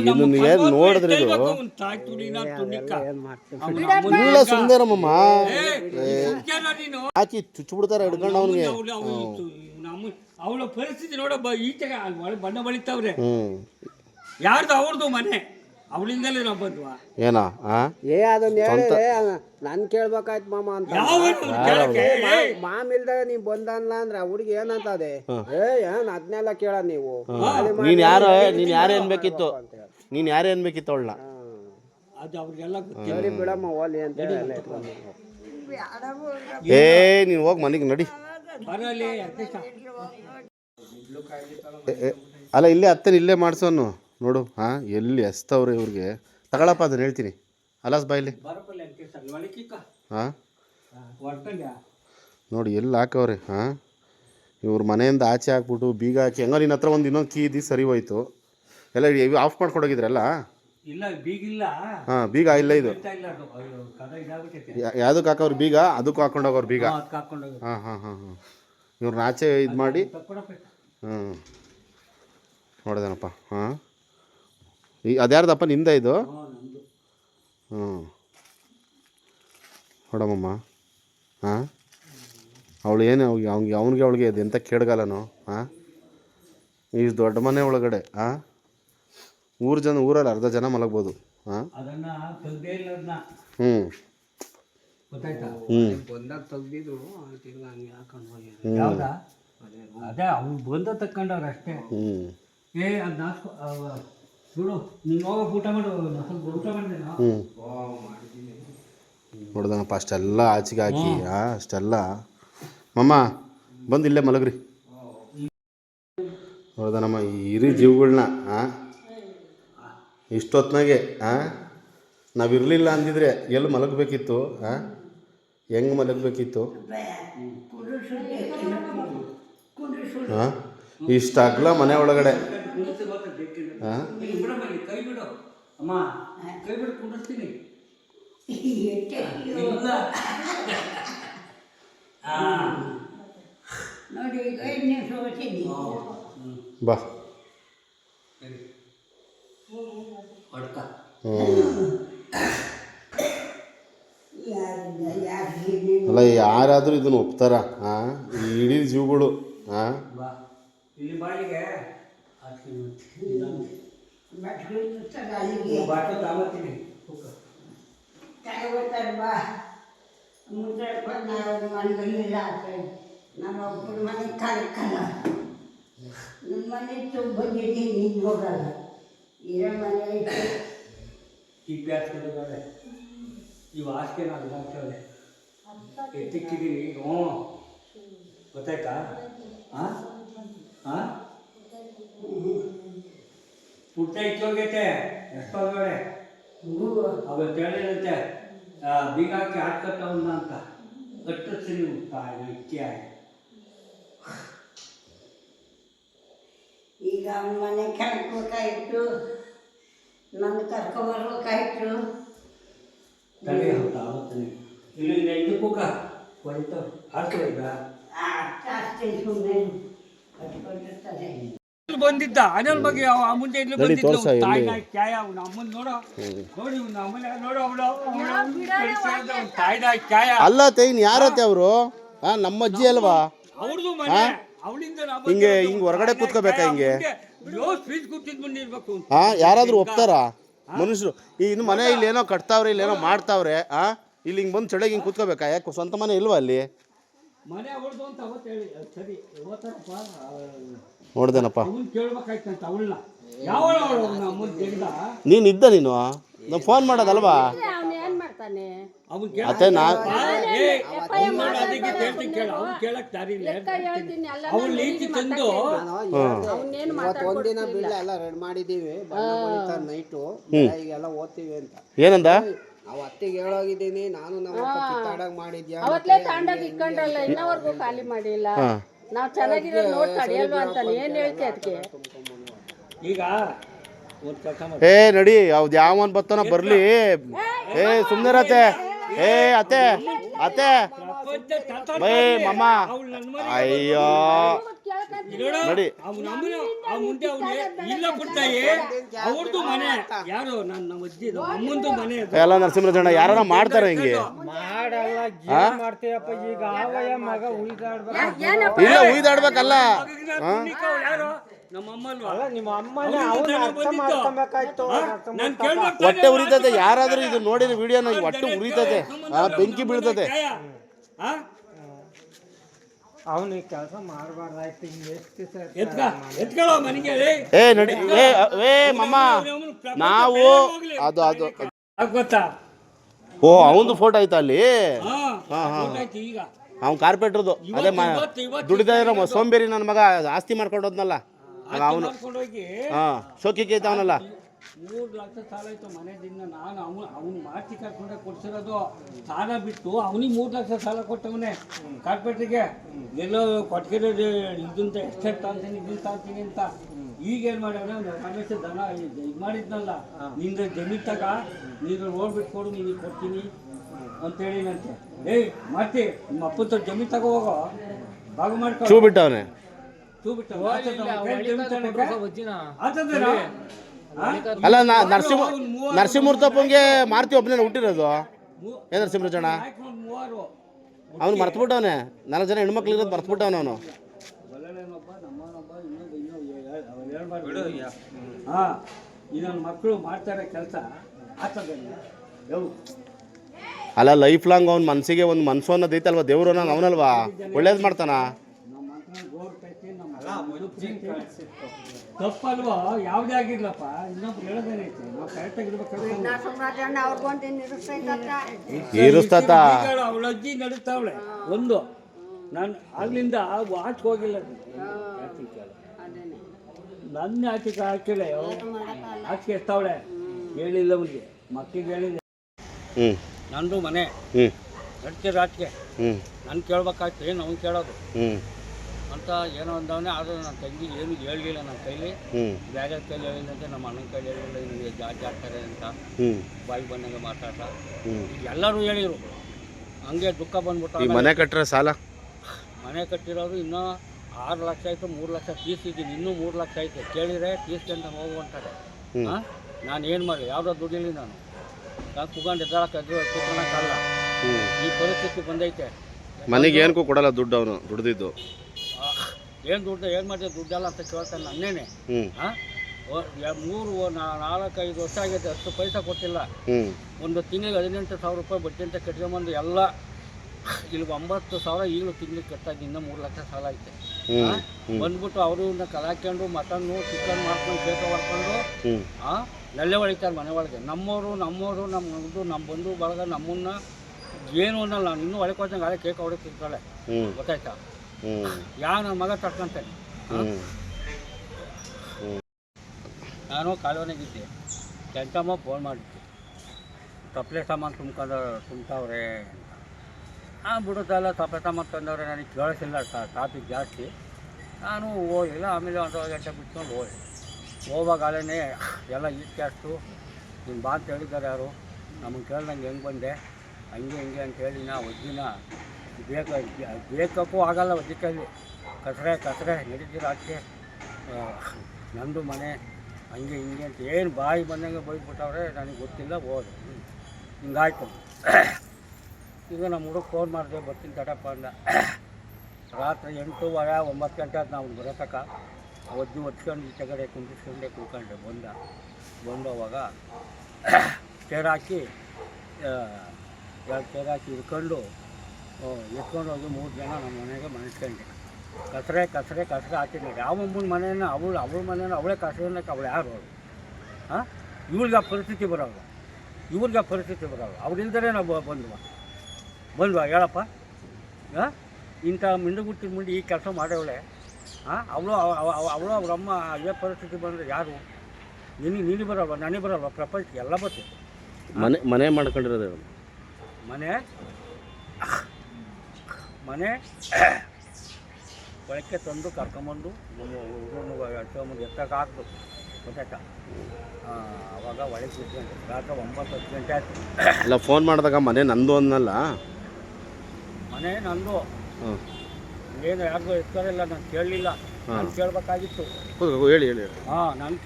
ಇದನ್ನ ಏನ್ ನೋಡಿದ್ರೆ ಇದು? ಇಲ್ಲ ಸುಂದರಮ್ಮ ಹಾಕಿ ಹಿಡ್ಕೊಂಡು ಅವನಿಗೆ. ಅವ್ಳು- ಅವ್ಳು ನಮ್ಮ ಅವಳ ಪರಿಸ್ಥಿತಿ ನೋಡ ಈಚೆಗೆ ಬಣ್ಣ ಬಳಿತಾವ್ರೆ. ಯಾರ್ದು ಅವ್ರದ್ದು ಮನೆ? ಅವಳಿಂದಲೇ ನಾವು ಬಂದ್ವಾ? ಏನಾ ಆ? ಏ ಅದನ್ನ ನನ್ ಕೇಳ್ಬೇಕಾಯ್ತು ಮಾಮ ಅಂತ. ಮಾಮ ಇಲ್ದಾಗ ನೀವ್ ಬಂದಲ್ಲ ಅಂದ್ರೆ ಆ ಹುಡುಗಿ ಏನಂತದೆ? ಏ ಏನ್ ಅದನ್ನೆಲ್ಲ ಕೇಳ ನೀವು? ನೀನು ಯಾರು ನೀನ್ ಯಾರು ಅನ್ಬೇಕಿತ್ತು ನೀನ್ ಯಾರು ಅನ್ಬೇಕಿತ್ತು ಅವಳನ್ನ? ಅದು ಅವ್ರಿಗೆಲ್ಲ ಗೊತ್ತಿಲ್ಲ. ಸರಿ ಬಿಡಮ್ಮ ಓಲಿ ಅಂತ ಹೇಳಿ ಅಲ್ಲೇ ಇಟ್ಕೊಂಡು. ಏ ನೀನ್ ಹೋಗಿ ಮನೆಗೆ ನಡಿ. ಬರಲಿ ಅಧ್ಯಕ್ಷ ಏ, ಏ, ಅಲ್ಲ ಇಲ್ಲೇ ಅತ್ತನ ಇಲ್ಲೇ ಮಾಡ್ಸೋನು. ನೋಡು ಹಾ ಎಲ್ಲಿ ಎಸ್ತವ್ರೆ ಇವ್ರಿಗೆ. ತಗೊಳಪ್ಪ ಅದನ್ನ ಹೇಳ್ತೀನಿ. ಅಲಾಸ್ ಬಾಯಲ್ಲಿ ಹಾಂ? ನೋಡಿ ಎಲ್ಲಿ ಹಾಕವ್ರೆ ಹಾಂ? ಇವ್ರ ಮನೆಯಿಂದ ಆಚೆ ಹಾಕ್ಬಿಟ್ಟು ಬೀಗ ಹಾಕಿ ಹೆಂಗೋ ನಿನ್ನ ಹತ್ರ ಒಂದು ಇನ್ನೊಂದು ಕೀ ಇದ್ದು ಸರಿ ಹೋಯ್ತು. ಎಲ್ಲ ಇವು ಆಫ್ ಮಾಡ್ಕೊಂಡೋಗಿದ್ರಲ್ಲ ಇಲ್ಲ ಬೀಗಿಲ್ಲ ಹಾಂ ಬೀಗ ಇಲ್ಲ ಇದು. ಯಾವ್ದಕ್ಕೆ ಹಾಕವ್ರು ಬೀಗ? ಅದಕ್ಕೂ ಹಾಕೊಂಡೋಗವ್ರು ಬೀಗ. ಹಾಂ ಹಾಂ ಹಾಂ ಹಾಂ ಇವ್ರನ್ನ ಆಚೆ ಇದು ಮಾಡಿ. ಹ್ಮ್. ಹ್ಞೂ ನೋಡಿದೆನಪ್ಪ ಹಾಂ? ಈ ಅದ್ಯಾರ್ದಪ್ಪ ನಿಂದ ಇದು? ಹ್ಞೂ ನೋಡಮ್ಮಮ್ಮ. ಹಾಂ? ಅವಳು ಏನು ಅವ್ನಿಗೆ ಅವನಿಗೆ ಅವಳಿಗೆ ಅದು ಎಂಥ ಕೇಳಗಲ್ಲನು? ಹಾಂ? ಈ ದೊಡ್ಡ ಮನೆ ಒಳಗಡೆ ಹಾಂ? ಊರು ಜನ ಊರಲ್ಲಿ ಅರ್ಧ ಜನ ಮಲಗ್ಬೋದು ಹಾಂ? ಅದನ್ನ ತೆಗ್ದೇ ಇಲ್ಲ ಅದನ್ನ ಹ್ಞೂ ಗೊತ್ತಾಯ್ತಾ ಹ್ಞೂ ಅದೇ ಅವ್ನು ಬಂದ ತಕ್ಕೊಂಡವ್ರು ಅಷ್ಟೇ. ಹ್ಞೂ ಏ ಅದು ನೋಡ್ದನಪ್ಪ ಅಷ್ಟೆಲ್ಲ ಆಚೆಗೆ ಹಾಕಿ ಹಾಂ ಅಷ್ಟೆಲ್ಲ. ಮಮ್ಮ ಬಂದು ಇಲ್ಲೇ ಮಲಗ್ರಿ. ನೋಡ್ದನಮ್ಮ ಈ ಹಿರಿ ಜೀವಗಳನ್ನ ಹಾಂ ಇಷ್ಟೊತ್ತಿನಾಗೆ ಹಾಂ ನಾವಿರಲಿಲ್ಲ ಅಂದಿದ್ರೆ ಎಲ್ಲಿ ಮಲಗಬೇಕಿತ್ತು ಹಾಂ ಹೆಂಗೆ ಮಲಗಬೇಕಿತ್ತು? ಹಾಂ ಇಷ್ಟ ಅಗ್ಲ ಮನೆ ಒಳಗಡೆ ಹಾಂ ಬಿಡಮ್ಮಲ್ಲಿ ಕೈ ಬಿಡು ಅಮ್ಮ ಕೈ ಬಿಡು ಕುಂಡಿಸ್ತೀನಿ ಇಲ್ಲ ನೋಡಿ ಈಗ ಐದು ನಿಮಿಷ ಹೊಟ್ಟಿದ್ದೀನಿ ಬಾ ಹೊಡ್ಕ ಅಲ್ಲ ಯಾರಾದರೂ ಇದನ್ನು ಒಪ್ತಾರ ಹಾಂ ಇಡೀ ಜೀವಗಳು ಹಾಂ ಬಾ ಇಲ್ಲಿ ಬಾಳಿಗೆ ಹಾಕ್ತೀನಿ ಬಟ್ಗಳು ಅಲ್ಲಿಗೆ ಬಾಟು ತಾಮತ್ತೀನಿ ತಗೊಳ್ತಾರೆ ಬಾ ಮುಂದೆ ಬಂದು ನಾವು ಮನೆಗಳಿಲ್ಲ ನಮ್ಮ ಒಬ್ಬರ ಮನೆ ಕಾಲಕ್ಕಲ್ಲ ನನ್ನ ಮನೆ ತುಂಬ ಬಂದಿದ್ದೀನಿ ನೀನು ಹೋಗಲ್ಲ ಇರೋ ಮನೆ ಐತೆ ಕಿಬ್ಬಿ ಹಾಕ್ಸ್ಕೊಂಡಿದ್ದಾರೆ ಇವು ಹಾಸ್ಗೆ ನಾನು ಹಾಕ್ತೇವೆ ಎತ್ತಿಕ್ಕಿದ್ದೀನಿ ಹ್ಞೂ ಗೊತ್ತಾಯ್ತಾ ಹಾಂ ಹಾಂ ಪುಟ್ಟ ಇಟ್ಟೋಗೈತೆ ಎಷ್ಟೋಗವೆ ಅವತ್ತು ಹೇಳಿದಂತೆ ಬೀಗ ಹಾಕಿ ಹಾಕತ್ತವನ್ನ ಅಂತ. ಕಟ್ಟಿಸ್ತೀನಿ ಇಟ್ಟಿಯಾಗಿ ಈಗ ಅವನ ಮನೆ ಕೆಳಕ್ಬೇಕಾಯ್ತು ನನ್ನ ಕರ್ಕೊಂಬರ್ಬೇಕಾಯ್ತು ತಲೆ ಹೌದು ಆವತ್ತನೇ ಇಲ್ಲಿಂದ ಇದಕ್ಕೂಕ ಹೊಡಿತಾವ ಹಾಕ್ತವೆ ಈಗ? ಆ ಜಾಸ್ತಿ ಸುಮ್ಮನೆ ಕಟ್ಕೊಂಡಿರ್ತಾರೆ ಬಂದಿದ್ದ. ಅನಿಲ್ ಬಗ್ಗೆ ಮುಂದೆ ಇಲ್ಲಿ ಬಂದಿದ್ದ? ತಾಯಿ ನಾಯಿ ಕ್ಯಾಯ ಅವ್ನ. ಅಮ್ಮನ ನೋಡೋ. ನೋಡಿ ಇವ್ನ ಅಮ್ಮನ ನೋಡೋ ಅವಳು ತಾಯಿ ನಾಯಿ ಕ್ಯಾಯ ಅಲ್ಲ ತೈನ್ ಯಾರತ್ತೆ ಅವರು? ಹಾಂ ನಮ್ಮ ಅಜ್ಜಿ ಅಲ್ವಾ? ಅವ್ರದ್ದು ಮನೆ. ಅವಳಿಂದ ಹಿಂಗೆ ಹಿಂಗೆ ಹೊರಗಡೆ ಕೂತ್ಕೋಬೇಕಾ ಹಿಂಗೆ? ಸ್ಪೀಚ್ ಕೂತಿದ್ ಬಂದಿರ್ಬೇಕು ಹಾಂ ಯಾರಾದರೂ ಒಪ್ತಾರ? ಮನುಷ್ಯರು. ಈ ಇನ್ನು ಮನೆ ಇಲ್ಲಿ ಏನೋ ಕಟ್ತಾವ್ರೆ ಇಲ್ಲಿ ಏನೋ ಮಾಡ್ತಾವ್ರೆ ಹಾ ಇಲ್ಲಿ ಹಿಂಗೆ ಬಂದು ಚಳಿಗೆ ಹಿಂಗೆ ಕೂತ್ಕೋಬೇಕಾ? ಯಾಕೆ ಸ್ವಂತ ಮನೆ ಇಲ್ವಾ ಅಲ್ಲಿ? ಮನೆ ಅವ್ರದ್ದು ಅಂತ ಅವತ್ತು ಹೇಳಿ. ಸರಿ. ಇವತ್ತಪ್ಪ ನೋಡ್ದೇನಪ್ಪ. ನೀನ್ ಇದ್ದ ನೀನು? ನಾವು ಫೋನ್ ಮಾಡೋದಲ್ವಾ? ಅವ್ನು ಏನ್ ಮಾಡ್ತಾನೆ? ಅವನ್ ಅತ್ತೆ ನಾ ಅದಕ್ಕೆ ಕೇಳ್ತೀನಿ ಕೇಳ. ಅವ್ನು ಕೇಳಕ್ ದಾರಿ ಹೇಳ್ತೀನಿ. ಎಲ್ಲ ಅವ್ನು ನೀತಿ ತಂದು ಅವನೇನು ಇವತ್ತು ಒಂದಿನ ಬಿಲ್ಲ ಎಲ್ಲ ರೆಡಿ ಬಳಿತಾರೆ ನೈಟು. ಈಗೆಲ್ಲ ಓದ್ತೀವಿ ಅಂತ. ಏನಂದ? ಅವ್ ಅತ್ತಿಗೆ ಹೇಳೋಗಿದ್ದೀನಿ ನಾನು ನಮ್ಮ ಮಾಡಿದ್ಯಾ ಅವತ್ಲೇ ತಾಂಡೋಗಿ ಇಕ್ಕೊಂಡ್ರಲ್ಲ ಇನ್ನವರೆಗೂ ಖಾಲಿ ಮಾಡಿಲ್ಲ. ನಾವ್ ಚೆನ್ನಾಗಿರೋ ನೋಡ್ ತಡೆಯಲ್ವಾ ಅಂತ ಏನ್ ಹೇಳ್ತೀಯ ಅದಕ್ಕೆ ಈಗ ಒಂದು ಕೆಲಸ ಮಾಡಿ ಏ ನಡಿ ಯಾವ್ದು ಯಾವನ್ ಬತ್ತನ ಬರ್ಲಿ ಏ ಸುಮ್ಮನೆ ಅತ್ತೆ ಏ ಅತ್ತೆ ಅತ್ತೆ ಬೈ ಮಮ್ಮ. ಅಯ್ಯೋ. ನೋಡಿ ನಡಿ. ಅವ್ನ್ ಮುಂದೆ ಅವ್ನು ಇಲ್ಲ ಪುಟ್ಟಾಯಿ. ಅವ್ರದ್ದು ಮನೆ ಯಾರು ನನ್ನ ನಮ್ಮ ಅಜ್ಜಿ ಅಮ್ಮಂದು ಮನೆ ಎಲ್ಲ ನರಸಿಂಹರಾಜಣ್ಣ ಯಾರನ್ನ ಮಾಡ್ತಾರೆ ಹಿಂಗೆ? ಮಾಡಲ್ಲ ಏನ್ ಮಾಡ್ತೀಯಪ್ಪ ಈಗ ಆವಯ ಮಗ ಇಲ್ಲ ಉಯ್ದಾಡ್ಬೇಕಲ್ಲ ಹೊಟ್ಟೆ ಉರಿತದೆ. ಯಾರಾದ್ರೂ ಇದು ನೋಡಿದ್ರೆ ವಿಡಿಯೋನ ಹೊಟ್ಟೆ ಉರಿತದೆ. ಬೆಂಕಿ ಬೀಳ್ತದೆ. ಹಾ? ಅವನಿಗೆ ಕೆಲಸ ಮಾಡಬಾರ್ದಾಯ್ತು ಹಿಂಗೆ ಎಷ್ಟು ಸರ್ ಎತ್ಕ ಎತ್ಕೊಳ್ಳೋ ಮನೆಗೆ ಲೇ. ಏ ನಡಿ ಏ ಏ ಮಮ್ಮ. ನಾವು ಅದು ಅದು. ಗೊತ್ತಾ? ಓ ಅವನದು ಫೋಟೋ ಐತ ಅಲ್ಲಿ? ಹಾ ಹಾ, ಈಗ. ಅವ್ನು ಕಾರ್ಪೆಟ್ರದು ಅದೇ ಮ ದುಡಿದ ಇರೋ ಸೋಂಬೇರಿ ನನ್ನ ಮಗ ಆಸ್ತಿ ಮಾಡ್ಕೊಂಡು ಹೋದ್ನಲ್ಲ. ಅವನು. ಹಾ ಶೋಕಿಗೆ ಐತವನಲ್ಲ ಮೂರು ಲಕ್ಷ ಸಾಲ ಆಯ್ತು ದಿನ ನಾನು ಅವನು ಅವ್ನು ಮಾತಿ ಕರ್ಕೊಂಡೆ ಕೊಡ್ಸಿರೋದು ಸಾಲ ಬಿಟ್ಟು ಅವನಿಗೆ ಮೂರು ಲಕ್ಷ ಸಾಲ ಕೊಟ್ಟವನೇ ಕಾರ್ಪೆಟ್ರಿಗೆ. ಎಲ್ಲೋ ಕೊಟ್ಟಿರೋದು ಇದಂತ ಎಷ್ಟೇ ತಾಂತೀನಿ ಇದನ್ನ ತಾಂತೀನಿ ಅಂತ. ಈಗ ಏನು ಮಾಡ್ಯಾವ ರಮೇಶ್ ದನ ಇದು ಮಾಡಿದ್ನಲ್ಲ ನಿಂದ ಜಮೀನ್ ತಗ ನೀನು ನೋಡ್ಬಿಟ್ಟು ಕೊಡು ನಿನಗೆ ಕೊಡ್ತೀನಿ ಅಂತೇಳಿನಂತೆ ಏಯ್ ಮಾಡ್ತಿ ನಿಮ್ಮ ಅಪ್ಪನ ಜಮೀನ್ ತಗೋ ಹೋಗೋ. ಭಾಗ ಮಾಡ್ಕೊ. ಚೂ ಬಿಟ್ಟವನೆ ಚೂ ಬಿಟ್ಟು ಆತಂದ್ರೆ ಅಲ್ಲ ನಾ ನರಸಿಂಹ ನರಸಿಂಹಮೂರ್ತಪ್ಪಂಗೆ ಮಾರ್ತಿ ಒಬ್ಬನೇ ಹುಟ್ಟಿರೋದು. ಏ ನರಸಿಂಹರಾಜಣ್ಣ? ಅವನು ಅವ್ನು ಮರ್ತ್ಬಿಟ್ಟವನೆ. ನಾಲ್ಕು ಜನ ಹೆಣ್ಮಕ್ಳು ಇರೋದು ಮರ್ತ್ಬಿಟ್ಟವನ ಅವನು. ಮಕ್ಕಳು ಮಾಡ್ತಾರೆ ಕೆಲಸ. ಅಲ್ಲ ಲೈಫ್ ಲಾಂಗ್ ಅವ್ನ ಮನಸ್ಸಿಗೆ ಒಂದು ಮನ್ಸು ಅನ್ನೋದು ಐತಲ್ವಾ? ದೇವ್ರು ಅನ್ನೋ ಅವನಲ್ವಾ? ಒಳ್ಳೇದು ಮಾಡ್ತಾನ? ತಪ್ಪಲ್ವಾ? ಯಾವುದೇ ಆಗಿರ್ಲಪ್ಪ. ಇನ್ನೊಬ್ರು ಹೇಳೋದೇನೈತಿ ನಾವು ಕರೆಕ್ಟಾಗಿ ಇರ್ಬೇಕಾದ್ರೆ ಅವಳ ಅಜ್ಜಿ ನಡುತ್ತಾವಳೆ ಒಂದು ನಾನು ಆಗ್ಲಿಂದ ವಾಚ್ ಹೋಗಿಲ್ಲ ನನ್ನ ಆಟಿಕೆ ಹಾಕಿಲ್ಲ ಆಚೆಗೆ ಎತ್ತಾವಳೆ. ಹೇಳಿಲ್ಲ ಅವ್ರಿಗೆ ಮಕ್ಕಳಿಗೆ ಹೇಳಿದೆ ಹ್ಞೂ ನಂದು ಮನೆ. ಹ್ಞೂ ನಡ್ತೀರ ಆಟಿಕೆ ಹ್ಞೂ ನಾನು ಕೇಳ್ಬೇಕಾಯ್ತು ಏನು ಅವ್ನು ಕೇಳೋದು? ಹ್ಞೂ ಅಂತ ಏನೋ ಅಂದವನೇ ಆದರೂ ನನ್ನ ತಂಗಿ ಏನು ಹೇಳಲಿಲ್ಲ ನನ್ನ ಕೈಲಿ. ಬೇರೆ ಕೈಲಿ ಹೇಳಿದಂತೆ ನಮ್ಮ ಅಣ್ಣನ ಕೈಲಿ ಹೇಳಿಲ್ಲ ನಿಮಗೆ ಜಾತಿ ಆಗ್ತಾರೆ ಅಂತ ಬಾಯಿ ಬಂದಂಗೆ ಮಾತಾಡ್ತಾ ಎಲ್ಲರೂ ಹೇಳಿದರು. ಹಂಗೆ ದುಃಖ ಬಂದ್ಬಿಟ್ಟು ಮನೆ ಕಟ್ಟರೆ ಸಾಲ? ಮನೆ ಕಟ್ಟಿರೋದು ಇನ್ನೂ ಆರು ಲಕ್ಷ ಆಯಿತು ಮೂರು ಲಕ್ಷ ತೀರ್ಸಿದ್ದೀನಿ ಇನ್ನೂ ಮೂರು ಲಕ್ಷ ಐತೆ. ಕೇಳಿದರೆ ತೀರ್ಸ್ಕೊಂತ ಹೋಗುವಂತಾರೆ. ಹಾಂ ನಾನು ಏನು ಮಾಡಿ ಯಾವುದೋ ದುಡ್ಡಿಲ್ಲ ನಾನು. ನಾನು ಕುಗೊಂಡು ಎದ್ದಾಳಕ್ಕೆ ಕೂತ್ಕೊಳಕ್ಕಲ್ಲ ಹ್ಞೂ ಈ ಪರಿಸ್ಥಿತಿ ಬಂದೈತೆ. ಮನೆಗೆ ಏನಕ್ಕೂ ಕೊಡಲ್ಲ ದುಡ್ಡು ಅವನು ದುಡ್ದಿದ್ದು. ಏನು ದುಡ್ಡು ಏನು ಮಾಡ್ತೀವಿ ದುಡ್ಡಲ್ಲ ಅಂತ ಕೇಳ್ತಾನೆ ನನ್ನೇನೆ. ಹಾಂ ಮೂರು ನಾಲ್ಕೈದು ವರ್ಷ ಆಗೈತೆ ಅಷ್ಟು ಪೈಸಾ ಕೊಟ್ಟಿಲ್ಲ. ಒಂದು ತಿಂಗಳಿಗೆ ಹದಿನೆಂಟು ಸಾವಿರ ರೂಪಾಯಿ ಬಡ್ಡಿ ಅಂತ ಕಟ್ಕೊಂಬಂದು ಎಲ್ಲ ಇಲ್ಲಿ ಒಂಬತ್ತು ಸಾವಿರ ಈಗಲೂ ತಿಂಗಳಿಗೆ ಇದ್ದೀನಿ ಇನ್ನೂ ಮೂರು ಲಕ್ಷ ಸಾಲ ಐತೆ. ಬಂದ್ಬಿಟ್ಟು ಅವರು ಕಲಾಕೊಂಡು ಮಟನ್ನು ಚಿಕನ್ ಮಾಡ್ಕೊಂಡು ಕೇಕ ಮಾಡ್ಕೊಂಡು ಆ? ನಲ್ಲೆ ಒಳಿತಾರೆ ಮನೆ ಒಳಗೆ. ನಮ್ಮವರು ನಮ್ಮವರು ನಮ್ಮ ನಮ್ಮ ಬಂಧು ಬಳಗ ನಮ್ಮನ್ನ ಏನು ಅನ್ನಲ್ಲ. ನಾನು ಇನ್ನೂ ಹೋದಂಗೆ ಅದೇ ಕೇಕ್ ಹೊಡಿತಿರ್ತಾಳೆ ತಿಂತಾಳೆ. ಗೊತ್ತಾಯ್ತಾ? ಹ್ಞೂ ಯಾ ನನ್ನ ಮಗ ಹ್ಞೂ ನಾನು ಕಾಲೋನಿಗಿದ್ದೆ. ಕೆಂಚಮ್ಮ ಫೋನ್ ಮಾಡಿದ್ದೆ. ತಪ್ಪಲೆ ಸಾಮಾನು ತುಂಬ್ಕೊಂಡು ತುಂಬ್ತಾವ್ರೆ ಆ ಬಿಡುತ್ತಲ್ಲ ತಪ್ಪಲೆ ಸಾಮಾನು ತಂದವ್ರೆ ನನಗೆ ಕೇಳಿಸಿಲ್ಲ ಟ್ರಾಫಿಕ್ ಜಾಸ್ತಿ. ನಾನು ಹೋಗಿಲ್ಲ ಆಮೇಲೆ ಒಂದು ಗಂಟೆ ಬಿಟ್ಕೊಂಡು ಹೋಗಿ ಹೋಗುವಾಗ ಅಲ್ಲೇ ಎಲ್ಲ ಈಟ್ ಕ್ಯಾಸ್ಟು ನೀನು ಬಾ ಅಂತ ಹೇಳಿದ್ದಾರೆ ಯಾರು? ನಮಗೆ ಕೇಳ್ದಂಗೆ ಹೆಂಗೆ ಬಂದೆ? ಹಂಗೆ ಹಿಂಗೆ ಅಂತ ನಾ ಒಜ್ಜಿನ ಬೇಕ ಬೇಕಕ್ಕೂ ಆಗಲ್ಲ ಅದಕ್ಕಲ್ಲಿ ಕೈಲಿ ಕಸರೆ ಕಸರೆ ನಡೀತೀರ ನಂದು ಮನೆ ಹಂಗೆ ಹಿಂಗೆ ಅಂತ ಏನು ಬಾಯಿ ಬಂದಂಗೆ ಬೈದ್ಬಿಟ್ಟವ್ರೆ, ನನಗೆ ಗೊತ್ತಿಲ್ಲ, ಹೋದೆ. ಹಿಂಗಾಯ್ತು. ಈಗ ನಮ್ಮ ಹುಡುಗ ಫೋನ್ ಮಾಡಿದೆ, ಬರ್ತೀನಿ ತಡಪ್ಪ ಅಂದ. ರಾತ್ರಿ ಎಂಟೂವರೆ, ಒಂಬತ್ತು ಗಂಟೆ ಆಯ್ತು ನಾವು ಬರೋತಕ್ಕ ಒದ್ದು ಒತ್ಕೊಂಡು ಈ ತಗಡೆ ಕುಂದಿಸ್ಕೊಂಡೆ, ಕೂತ್ಕೊಂಡೆ, ಬಂದ. ಬಂದವಾಗ ಚೇರ್ ಹಾಕಿ ಎರಡು ಚೇರ್ ಹಾಕಿ ಎತ್ಕೊಂಡು ಹೋಗಿ ಮೂರು ಜನ ನಮ್ಮ ಮನೆಗೆ ಮನೆಸ್ಕೊಂಡೆ ಕಸರೆ ಕಸರೆ ಕಸರೆ ಹಾಕಿದ್ದೆ ಯಾವ ಮುಂಬನ ಮನೆಯನ್ನು ಅವಳು ಅವಳ ಮನೆಯನ್ನು ಅವಳೇ ಕಸರಕ್ಕೆ ಅವಳು ಯಾರು ಅವಳು? ಹಾಂ ಇವ್ರಿಗೆ ಆ ಪರಿಸ್ಥಿತಿ ಬರೋಲ್ಲ ಇವ್ರಿಗೆ ಆ ಪರಿಸ್ಥಿತಿ ಬರೋಲ್ಲ ಅವ್ರಿಂದಲೇ ನಾವು ಬಂದ್ವ. ಬಂದ್ವ ಹೇಳಪ್ಪ. ಹಾಂ ಇಂಥ ಮಿಂಡುಗುಟ್ಟಿನ ಮುಂದೆ ಈ ಕೆಲಸ ಮಾಡೋವಳೆ ಹಾಂ ಅವಳು ಅವಳು ಅವರಮ್ಮ ಅದೇ ಪರಿಸ್ಥಿತಿ ಬಂದರೆ ಯಾರು? ನಿನಗೆ ನೀನು ಬರೋಲ್ವ? ನನಗೆ ಬರೋಲ್ವ? ಪ್ರಪಂಚಕ್ಕೆ ಎಲ್ಲ ಬರ್ತೀವಿ ಮನೆ ಮನೆ ಮಾಡ್ಕೊಂಡಿರೋದು ಮನೆ? ಮನೆ. ಒಳಕ್ಕೆ ತಂದು ಕರ್ಕೊಂಬಂದು ಮುಂದೆ ಎತ್ತಕ್ಕೆ ಹಾಕ್ಬೇಕು ಪೊಟ್ಯಾಟ ಅವಾಗ ಒಳಗೆ ಕೂತ್ಕೊಂಡು ರಾತ್ರಿ ಒಂಬತ್ತು ಹತ್ತು ಗಂಟೆ ಆಯ್ತು. ಅಲ್ಲ ಫೋನ್ ಮಾಡಿದಾಗ ಮನೆ ನಂದು ಅನ್ನಲ್ಲ? ಮನೆ ನಂದು. ಏನು ಯಾರಿಗೂ ಎತ್ತರಿಲ್ಲ ನಾನು ಕೇಳಲಿಲ್ಲ. ನಾನು ಕೇಳಬೇಕಾಗಿತ್ತು. ಹೇಳಿ ಹೇಳಿ ಹಾಂ ನಾನು